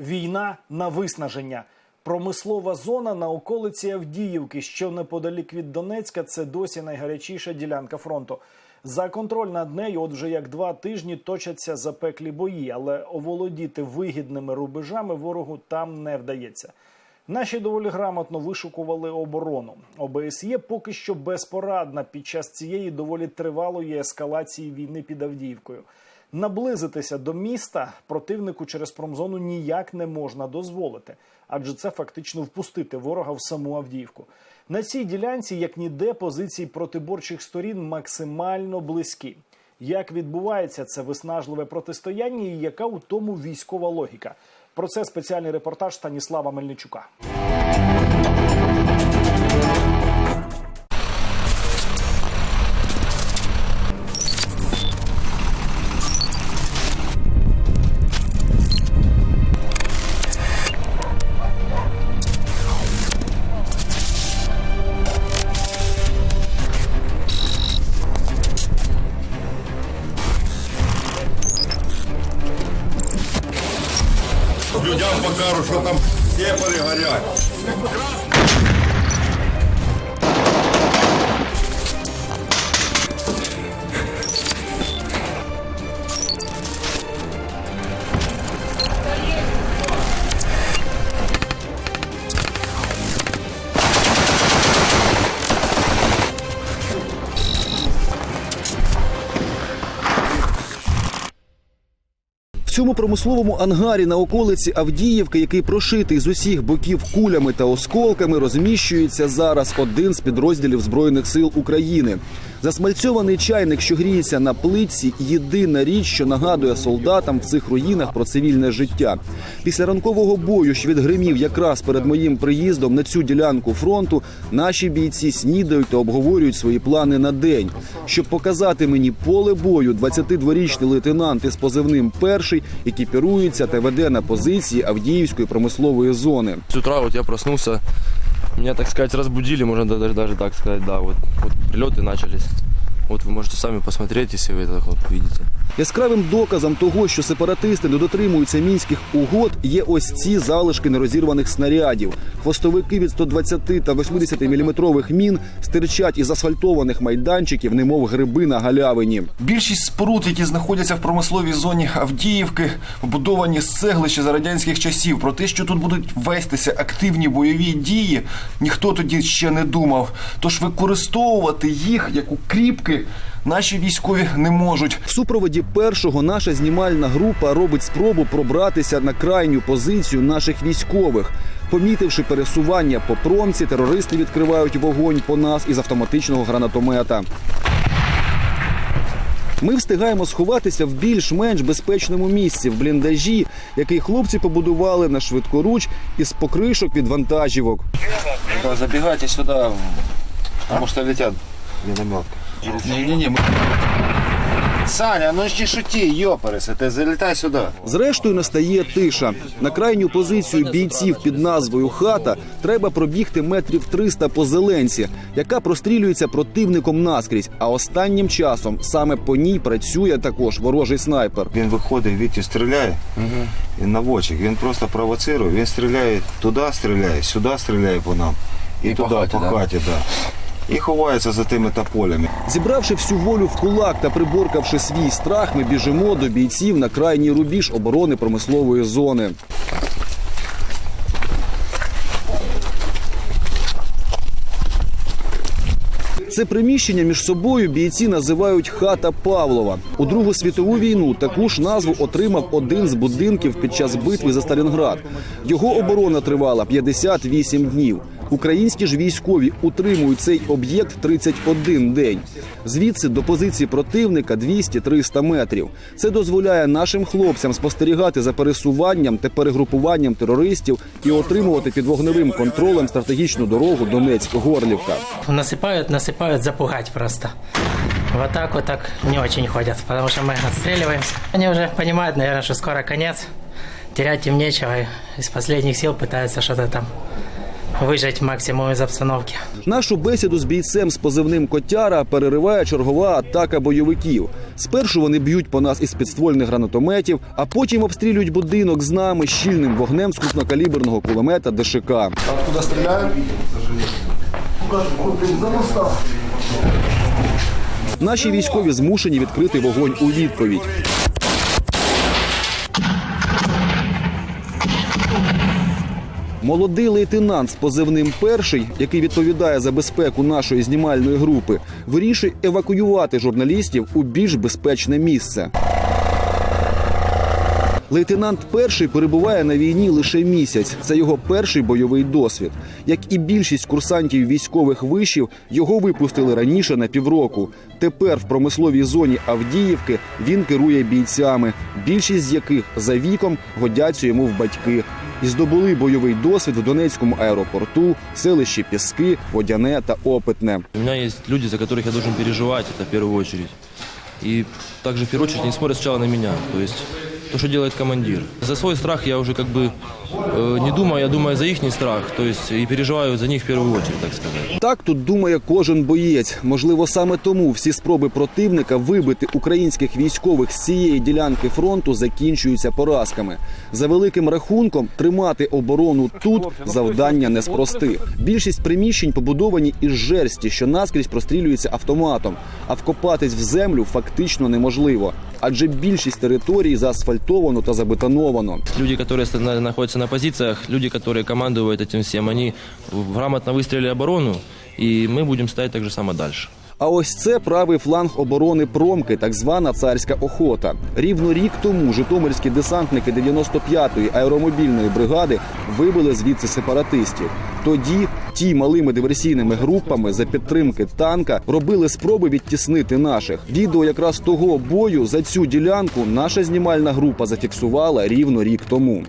Війна на виснаження. Промислова зона на околиці Авдіївки, що неподалік від Донецька, це досі найгарячіша ділянка фронту. За контроль над нею, от вже як два тижні точаться запеклі бої, але оволодіти вигідними рубежами ворогу там не вдається. Наші доволі грамотно вишукували оборону. ОБСЄ поки що безпорадна під час цієї доволі тривалої ескалації війни під Авдіївкою. Наблизитися до міста противнику через промзону ніяк не можна дозволити, адже це фактично впустити ворога в саму Авдіївку. На цій ділянці, як ніде, позиції протиборчих сторін максимально близькі. Як відбувається це виснажливе протистояння, і яка у тому військова логіка? Про це спеціальний репортаж Станіслава Мельничука. Покажу, що там сепари горять. Цьому промисловому ангарі на околиці Авдіївки, який прошитий з усіх боків кулями та осколками, розміщується зараз один з підрозділів збройних сил України. Засмальцьований чайник, що гріється на плитці, єдина річ, що нагадує солдатам в цих руїнах про цивільне життя. Після ранкового бою, що відгримів якраз перед моїм приїздом на цю ділянку фронту, наші бійці снідають та обговорюють свої плани на день. Щоб показати мені поле бою, 22-річний лейтенант із позивним перший екіпірується та веде на позиції Авдіївської промислової зони. С утра я проснулся, меня, так сказать, разбудили, можно даже, даже так сказать, да, вот, вот прилеты начались. Вот вы можете сами посмотреть, если вы это вот видите. Яскравим доказом того, що сепаратисти не дотримуються мінських угод, є ось ці залишки нерозірваних снарядів. Хвостовики від 120 та 80 міліметрових мін стирчать із асфальтованих майданчиків, немов гриби на галявині. Більшість споруд, які знаходяться в промисловій зоні Авдіївки, побудовані з цегли ще за радянських часів. Про те, що тут будуть вестися активні бойові дії, ніхто тоді ще не думав. Тож використовувати їх як укріпки наші військові не можуть. В супроводі першого наша знімальна група робить спробу пробратися на крайню позицію наших військових. Помітивши пересування по промці, терористи відкривають вогонь по нас із автоматичного гранатомета. Ми встигаємо сховатися в більш-менш безпечному місці в бліндажі, який хлопці побудували на швидкоруч із покришок від вантажівок. Да, забегайте сюда, потому что летят минометки. Ні-ні-ні, ми Саня, ну не шути, ёпарасы, ты залетай сюда. Зрештою настає тиша. На крайню позицію бійців під назвою Хата треба пробігти метрів 300 по зеленці, яка прострілюється противником наскрізь. А останнім часом саме по ній працює також ворожий снайпер. Він виходить, Вітю стріляє, він наводчик, він просто провоцирує, він стріляє туди, стріляє, сюди стріляє по нам. І, туди, по хаті, да. І ховається за тими тополями. Зібравши всю волю в кулак та приборкавши свій страх, ми біжимо до бійців на крайній рубіж оборони промислової зони. Це приміщення між собою бійці називають хата Павлова. У Другу світову війну таку ж назву отримав один з будинків під час битви за Сталінград. Його оборона тривала 58 днів. Українські ж військові утримують цей об'єкт 31 день. Звідси до позиції противника 200-300 метрів. Це дозволяє нашим хлопцям спостерігати за пересуванням та перегрупуванням терористів і отримувати під вогневим контролем стратегічну дорогу Донецьк-Горлівка. Насыпают, насыпают запугать просто. В атаку так не очень ходят, потому что мы отстреливаемся. Они уже понимают, наверное, что скоро конец. Терять им нечего. И из последних сил пытаются что-то там выжать максимум из обстановки. Нашу бесіду з бійцем з позивним Котяра перериває чергова атака бойовиків. Спершу вони б'ють по нас із підствольних гранатометів, а потім обстрілюють будинок з нами щільним вогнем з крупнокаліберного кулемета ДШК. Откуда стріляють? Наші військові змушені відкрити вогонь у відповідь. Молодий лейтенант з позивним перший, який відповідає за безпеку нашої знімальної групи, вирішує евакуювати журналістів у більш безпечне місце. Лейтенант перший перебуває на війні лише місяць. Це його перший бойовий досвід. Як і більшість курсантів військових вишів, його випустили раніше на півроку. Тепер в промисловій зоні Авдіївки він керує бійцями, більшість з яких за віком годяться йому в батьки. І здобули бойовий досвід в Донецькому аеропорту, селищі Піски, Водяне та Опитне. У меня есть люди, за которых я должен переживать, это в первую очередь. И также в первую очередь они смотрят сначала на меня, то то, что делает командир. За свой страх я уже как бы э, не думаю, я думаю за их страх, то есть и переживаю за них в первую очередь, так сказать. Так тут думає кожен боєць. Можливо, саме тому всі спроби противника вибити українських військових з цієї ділянки фронту закінчуються поразками. За великим рахунком, тримати оборону тут завдання не з простих. Більшість приміщень побудовані із жерсті, що наскрізь прострілюється автоматом, а вкопатись в землю фактично неможливо. Адже більшість території заасфальтовано та забетоновано. Люди, которые ста- на- находятся на позициях, люди, которые командуют этим всем, они в- грамотно выстроили оборону, и мы будем стоять так же само дальше. А ось це правий фланг оборони промки, так звана царська охота. Рівно рік тому житомирські десантники 95-ї аеромобільної бригади вибили звідси сепаратистів. Тоді ті малими диверсійними групами за підтримки танка робили спроби відтіснити наших. Відео якраз того бою за цю ділянку наша знімальна група зафіксувала рівно рік тому.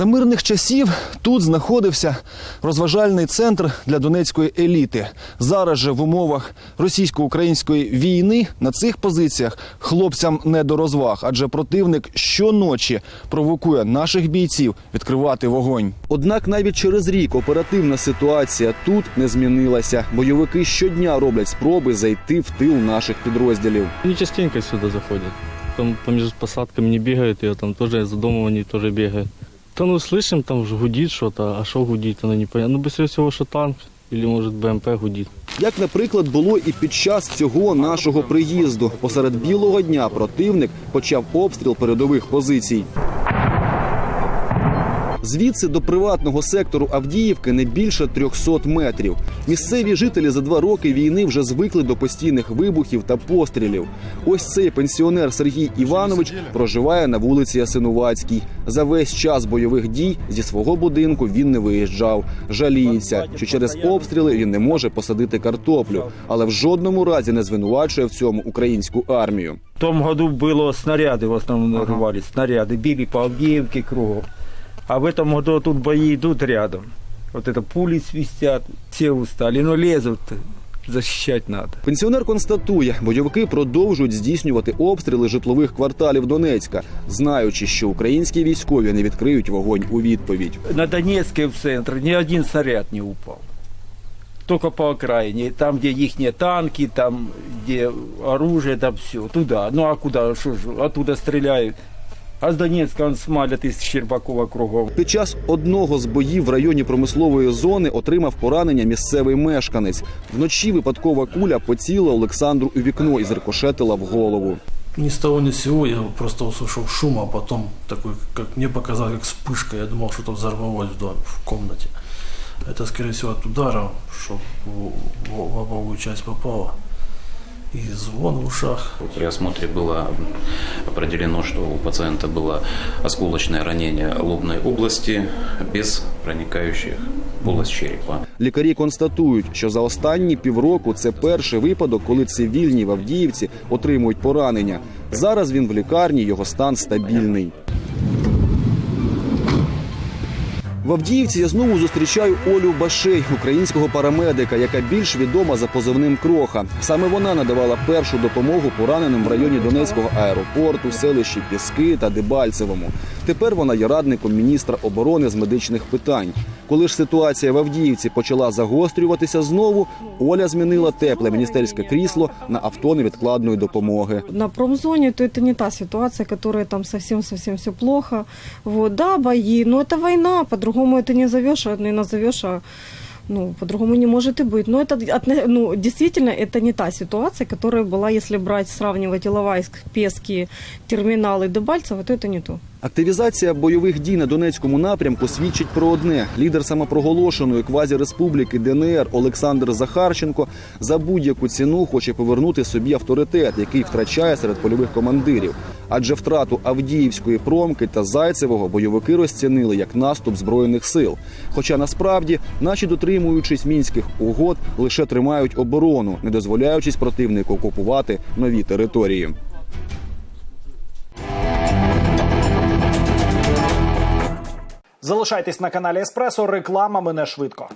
За мирних часів тут знаходився розважальний центр для донецької еліти. Зараз же в умовах російсько-української війни на цих позиціях хлопцям не до розваг, адже противник щоночі провокує наших бійців відкривати вогонь. Однак навіть через рік оперативна ситуація тут не змінилася. Бойовики щодня роблять спроби зайти в тил наших підрозділів. Они частенько сюда заходят. Там по между посадками не бегают, и там тоже за домом они Да ну слышим, там ж гудіть що-то, а що гудіть, гудит, не понятно. Ну, быстрее всього, що танк або, може, БМП гудіть. Як, наприклад, було і під час цього нашого приїзду. Посеред білого дня противник почав обстріл передових позицій. Звідси до приватного сектору Авдіївки не більше 300 метрів. Місцеві жителі за два роки війни вже звикли до постійних вибухів та пострілів. Ось цей пенсіонер Сергій Іванович проживає на вулиці Ясинувацькій. За весь час бойових дій зі свого будинку він не виїжджав. Жаліється, що через обстріли він не може посадити картоплю, але в жодному разі не звинувачує в цьому українську армію. В том году было снаряды в основном нарывались, снаряды били по Авдеевке кругом. А в этом году тут бои идут рядом. Вот это пули свистят, все устали, но лезут, защищать надо. Пенсіонер констатує, бойовики продовжують здійснювати обстріли житлових кварталів Донецька, знаючи, що українські військові не відкриють вогонь у відповідь. На Донецке в центр ни один снаряд не упал. Только по окраине, там, где их танки, там, где оружие, там все, туда. Ну а куда, что ж, оттуда стреляют А с Донецка он смалят из Щербакова кругом. Під час одного з боїв в районі промислової зони отримав поранення місцевий мешканець. Вночі випадкова куля поціла Олександру у вікно і зрикошетила в голову. Ни с того ни с сего я просто услышал шум, а потом такой, как мне показалось, как вспышка. Я думал, что-то взорвалось в, доме, в комнате. Это, скорее всего, от удара, что в, в- в лобовую часть попало. И звон в ушах. При осмотре было определено, что у пациента было осколочное ранение лобной области без проникающих полость черепа. Лікарі констатують, що за останні півроку це перший випадок, коли цивільні в Авдіївці отримують поранення. Зараз він в лікарні, його стан стабільний. В Авдіївці я знову зустрічаю Олю Башей, українського парамедика, яка більш відома за позивним Кроха. Саме вона надавала першу допомогу пораненим в районі Донецького аеропорту, селищі Піски та Дебальцевому. Тепер вона є радником міністра оборони з медичних питань. Коли ж ситуація в Авдіївці почала загострюватися знову, Оля змінила тепле міністерське крісло на авто невідкладної допомоги. на промзоне, то это не та ситуация, которая там совсем-совсем все плохо. Вот, да, бои, но это война, по-другому это не назовешь, а не назовешь, а ну, по-другому не может и быть. Но это, отно- ну, действительно, это не та ситуация, которая была, если брать, сравнивать Иловайск, Пески, терминалы Дебальцево, то это не то. Активізація бойових дій на Донецькому напрямку свідчить про одне: лідер самопроголошеної квазіреспубліки ДНР Олександр Захарченко за будь-яку ціну хоче повернути собі авторитет, який втрачає серед польових командирів. Адже втрату Авдіївської промки та Зайцевого бойовики розцінили як наступ збройних сил. Хоча насправді наші, дотримуючись мінських угод, лише тримають оборону, не дозволяючись противнику окупувати нові території. Залишайтесь на каналі Еспресо. Реклама мене швидко.